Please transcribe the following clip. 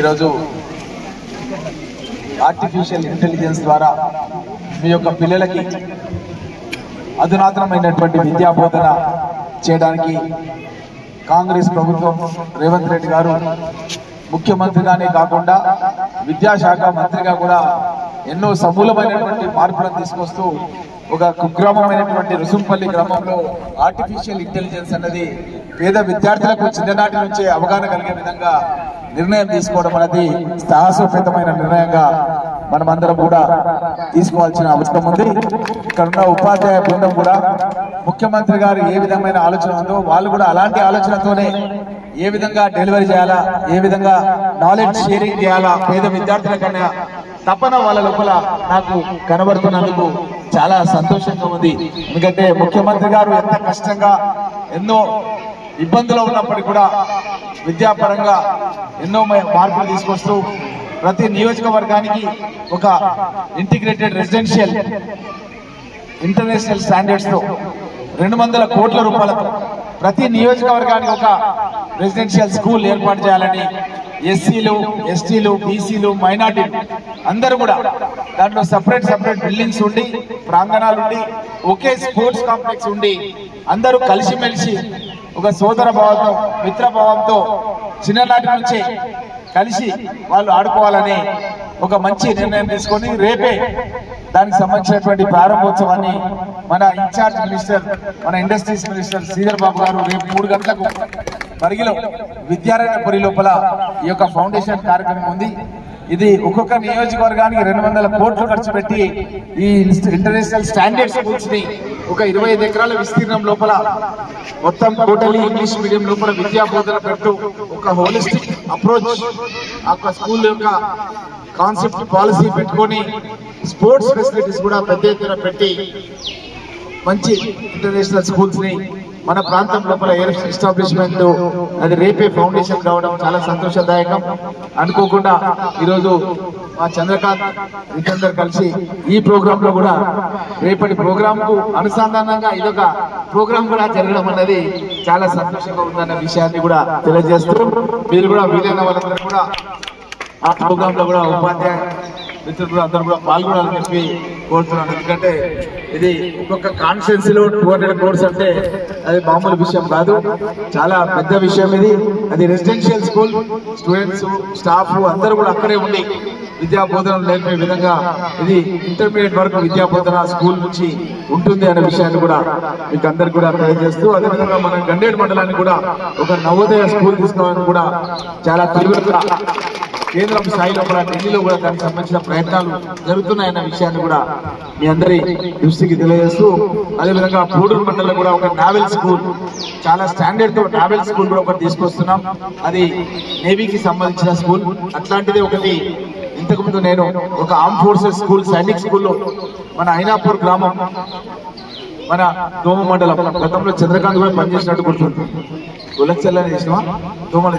ఈరోజు artificial intelligence ద్వారా మీ యొక్క పిల్లలకి అధునాతనమైనటువంటి విద్యా బోధన చేయడానికి కాంగ్రెస్ ప్రభుత్వం రేవంత్ రెడ్డి గారు ముఖ్యమంత్రిగానే కాకుండా విద్యాశాఖ మంత్రిగా కూడా ఎన్నో సమూలమైనటువంటి మార్పులను తీసుకొస్తూ ఒక కుగ్రామమైనటువంటి రుసుంపల్లి గ్రామంలో ఆర్టిఫిషియల్ ఇంటెలిజెన్స్ అన్నది పేద విద్యార్థులకు చిన్ననాటి నుంచే అవగాహన కలిగే విధంగా నిర్ణయం తీసుకోవడం అనేది సాహసోపేతమైన నిర్ణయంగా మనమందరం కూడా తీసుకోవాల్సిన అవసరం ఉంది. ఇక్కడ ఉన్న ఉపాధ్యాయ బృందం కూడా ముఖ్యమంత్రి గారు ఏ విధమైన ఆలోచన ఉందో వాళ్ళు కూడా అలాంటి ఆలోచనతోనే ఏ విధంగా డెలివరీ చేయాలా ఏ విధంగా నాలెడ్జ్ షేరింగ్ చేయాలా పేద విద్యార్థుల కన్నా తపన వాళ్ళ లోపల నాకు కనబడుతున్నందుకు చాలా సంతోషంగా ఉంది. ఎందుకంటే ముఖ్యమంత్రి గారు ఎంత కష్టంగా ఎన్నో ఇబ్బందులు ఉన్నప్పటికీ కూడా విద్యాపరంగా ఎన్నో మార్పులు తీసుకొస్తూ ప్రతి నియోజకవర్గానికి ఒక ఇంటిగ్రేటెడ్ రెసిడెన్షియల్ ఇంటర్నేషనల్ స్టాండర్డ్స్తో రెండు వందల కోట్ల రూపాయలతో ప్రతి నియోజకవర్గానికి ఒక రెసిడెన్షియల్ స్కూల్ ఏర్పాటు చేయాలని ఎస్సీలు ఎస్టీలు బీసీలు మైనార్టీలు అందరూ కూడా దాంట్లో సపరేట్ సపరేట్ బిల్డింగ్స్ ఉండి ప్రాంగణాలు ఉండి ఒకే స్పోర్ట్స్ కాంప్లెక్స్ ఉండి అందరూ కలిసిమెలిసి ఒక సోదర భావంతో మిత్ర భావంతో చిన్ననాటి నుంచే కలిసి వాళ్ళు ఆడుకోవాలని ఒక మంచి నిర్ణయం తీసుకొని రేపే దానికి సంబంధించినటువంటి ప్రారంభోత్సవాన్ని మన ఇన్ఛార్జ్ మినిస్టర్ మన ఇండస్ట్రీస్ మినిస్టర్ శ్రీధర్ బాబు గారు రేపు మూడు గంటలకు పరిగిలో విద్యారణ్యపురి లోపల ఈ యొక్క ఫౌండేషన్ కార్యక్రమం ఉంది. ఇది ఒక్కొక్క నియోజకవర్గానికి రెండు వందల కోట్లు ఖర్చు పెట్టి ఈ ఇంటర్నేషనల్ స్టాండర్డ్ స్కూల్స్ని ఒక ఇరవై ఐదు ఎకరాల విస్తీర్ణం లోపల మొత్తం టోటలీ ఇంగ్లీష్ మీడియం లోపల విద్యా బోధన పెడుతూ ఒక హోలిస్టిక్ అప్రోచ్ ఆ స్కూల్ యొక్క కాన్సెప్ట్ పాలసీ పెట్టుకొని స్పోర్ట్స్ ఫెసిలిటీస్ కూడా పెద్ద ఎత్తున పెట్టి మంచి ఇంటర్నేషనల్ స్కూల్స్ని మన ప్రాంతం లోపల ఎస్టాబ్లిష్మెంట్ అది రేపే ఫౌండేషన్ కావడం చాలా సంతోషదాయకం. అనుకోకుండా ఈరోజు మా చంద్రకాంత్ వీళ్ళందరూ కలిసి ఈ ప్రోగ్రామ్లో కూడా రేపటి ప్రోగ్రామ్కు అనుసంధానంగా ఇదొక ప్రోగ్రామ్ కూడా జరగడం అన్నది చాలా సంతోషంగా ఉందన్న విషయాన్ని కూడా తెలియజేస్తూ మీరు కూడా వీలైన వాళ్ళందరూ కూడా ఆ ప్రోగ్రామ్లో కూడా ఉపాధ్యాయ మిత్రులు అందరూ కూడా పాల్గొనాలని చెప్పి కోరుతున్నాను. ఎందుకంటే ఇది ఒక్కొక్క కాన్స్టిట్యున్సీ లో టూ హండ్రెడ్ కోర్స్ అంటే అది మామూలు విషయం కాదు. చాలా పెద్ద విషయం ఇది. అది రెసిడెన్షియల్ స్కూల్ స్టూడెంట్స్ స్టాఫ్ అందరూ కూడా అక్కడే ఉండి విద్యా బోధన నేర్పే విధంగా ఇది ఇంటర్మీడియట్ వరకు విద్యా బోధన స్కూల్ నుంచి ఉంటుంది అనే విషయాన్ని కూడా మీకు అందరికి కూడా తెలియజేస్తూ అదేవిధంగా మనం గండేడు మండలాన్ని కూడా ఒక నవోదయ స్కూల్ తీసుకోవాలని కూడా చాలా తీవ్రంగా కేంద్రం స్థాయిలో కూడా ఢిల్లీలో కూడా దానికి సంబంధించిన ప్రయత్నాలు జరుగుతున్నాయన్న విషయాన్ని కూడా మీ అందరి దృష్టికి తెలియజేస్తూ అదేవిధంగా పూడూరు మండలంలో కూడా ఒక నావెల్ స్కూల్ చాలా స్టాండర్డ్తో నావెల్ స్కూల్ కూడా ఒకటి తీసుకొస్తున్నాం. అది నేవీకి సంబంధించిన స్కూల్. అట్లాంటిదే ఒకటి ఇంతకుముందు నేను ఒక ఆర్మ్ ఫోర్సెస్ స్కూల్ సైనిక్ స్కూల్లో మన ఐనాపూర్ గ్రామం మన దోమ మండలం గతంలో చంద్రకాంత్ కూడా పనిచేసినట్టు గుర్తుంది. గులచెల్లని చేసినావా? దోమల